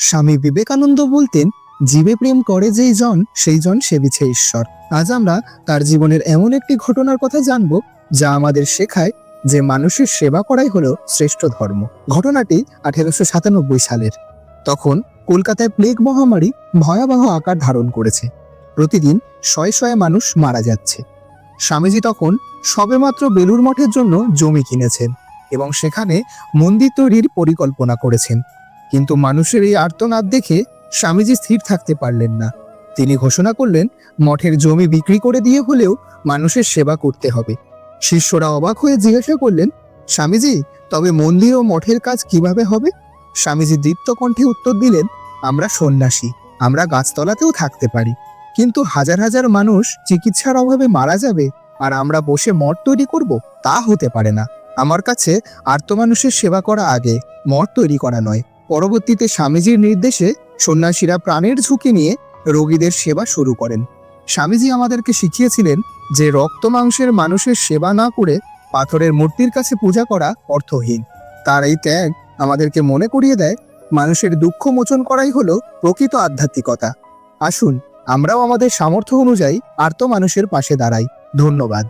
স্বামী বিবেকানন্দ বলতেন, জীবে প্রেম করে যেই জন, সেই জন সেবিছে ঈশ্বর। আজ আমরা তার জীবনের এমন একটি ঘটনার কথা জানব, যা আমাদের শেখায় যে মানুষের সেবা করাই হলো শ্রেষ্ঠ ধর্ম। ঘটনাটি আঠেরোশো সাতানব্বই সালের। তখন কলকাতায় প্লেগ মহামারী ভয়াবহ আকার ধারণ করেছে। প্রতিদিন শয়ে শয়ে মানুষ মারা যাচ্ছে। স্বামীজি তখন সবেমাত্র বেলুর মঠের জন্য জমি কিনেছেন এবং সেখানে মন্দির তৈরির পরিকল্পনা করেছেন। কিন্তু মানুষের এই আর্তনাদ দেখে স্বামীজি স্থির থাকতে পারলেন না। তিনি ঘোষণা করলেন, মঠের জমি বিক্রি করে দিয়ে হলেও মানুষের সেবা করতে হবে। শিষ্যরা অবাক হয়ে জিজ্ঞাসা করলেন, স্বামীজি, তবে মন্দির ও মঠের কাজ কীভাবে হবে? স্বামীজি দীপ্ত কণ্ঠে উত্তর দিলেন, আমরা সন্ন্যাসী, আমরা গাছতলাতেও থাকতে পারি। কিন্তু হাজার হাজার মানুষ চিকিৎসার অভাবে মারা যাবে আর আমরা বসে মঠ তৈরি করব, তা হতে পারে না। আমার কাছে আর্ত মানুষের সেবা করা আগে, মঠ তৈরি করা নয়। পরবর্তীতে স্বামীজির নির্দেশে সন্ন্যাসীরা প্রাণের ঝুঁকি নিয়ে রোগীদের সেবা শুরু করেন। স্বামীজি আমাদেরকে শিখিয়েছিলেন যে রক্ত মাংসের মানুষের সেবা না করে পাথরের মূর্তির কাছে পূজা করা অর্থহীন। তার এই ত্যাগ আমাদেরকে মনে করিয়ে দেয়, মানুষের দুঃখ মোচন করাই হলো প্রকৃত আধ্যাত্মিকতা। আসুন, আমরাও আমাদের সামর্থ্য অনুযায়ী আর্ত মানুষের পাশে দাঁড়াই। ধন্যবাদ।